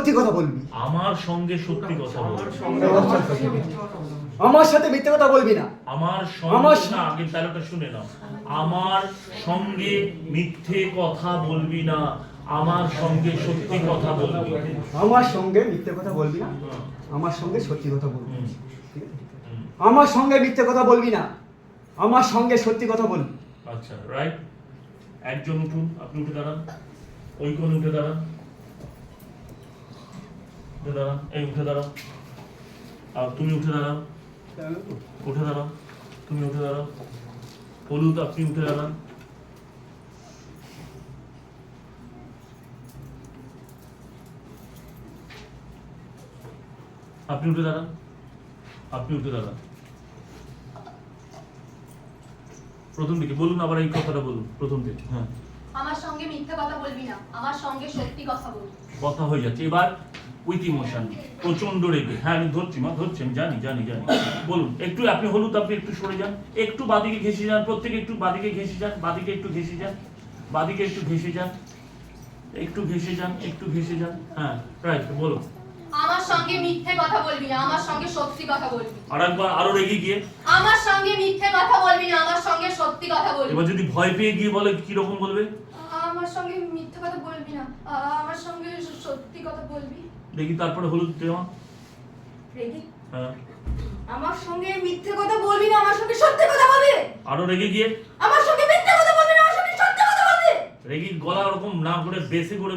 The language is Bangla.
সত্যি কথা বলবি। আমার সঙ্গে সত্যি কথা বল আমার সাথে মিথ্যে কথা বলবি। না। আমার আমার না আগে তাহলে শুনে নাও। আমার সঙ্গে মিথ্যে কথা বলবি না। আমার সঙ্গে সত্যি কথা বলবি। আমার সঙ্গে মিথ্যে কথা বলবি না। আমার সঙ্গে সত্যি কথা বলবি। আমার সঙ্গে মিথ্যে কথা বলবি না। আমার সঙ্গে সত্যি কথা বলবি। আচ্ছা রাইট একজন উঠুন আপনি উঠে দাঁড়ান। ওই কোন উঠে দাঁড়ান। উঠে এই উঠে দাঁড়াও। আর তুমি উঠে দাঁড়াও। উঠে দাঁড়াও। তুমি উঠে দাঁড়াও। হলুদ আপনি উঠে দাঁড়ান। আপনি উঠে দাঁড়ান। আপনি উঠে দাঁড়ান। প্রথম দিকে বলুন আবার এই কথাটা বলুন প্রথম দিকে। হ্যাঁ। আমার সঙ্গে মিথ্যে কথা বলবি না। আমার সঙ্গে সত্যি কথা বলবি। কথা হয়ে যাচ্ছে। এবার উইথ ইমোশন রেগে। হ্যাঁ আমি ধরছি মা ধরছি আমি জানি জানি জানি। বলুন একটু আপনি হলুদ আপনি একটু সরে যান। একটু বাদিকে ঘেসে যান প্রত্যেকে একটু বাদিকে ঘেসে যান বাদিকে একটু ঘেসে যান বাদিকে একটু ঘেসে যান একটু ঘেসে যান একটু ঘেসে যান। হ্যাঁ রাইট বলো আমার সঙ্গে মিথ্যে কথা বলবি না আমার সঙ্গে সত্যি কথা বলবি। আর একবার আরও রেগে গিয়ে। আমার সঙ্গে মিথ্যে কথা বলবি না আমার সঙ্গে সত্যি কথা বলবি। এবার যদি ভয় পেয়ে গিয়ে বলে কি রকম বলবে? আমার সঙ্গে মিথ্যে কথা বলবি না। আমার সঙ্গে সত্যি কথা বলবি। দেখি তারপরে হলুদ দেওয়া রেগে? হ্যাঁ। আমার সঙ্গে মিথ্যে কথা বলবি না আমার সঙ্গে সত্যি কথা বলবি? আরও রেগে গিয়ে? আমার সঙ্গে মিথ্যে কথা বলবি না আমার সঙ্গে সত্যি কথা বলবি? রেগে গলা ওরকম না করে বেশি করে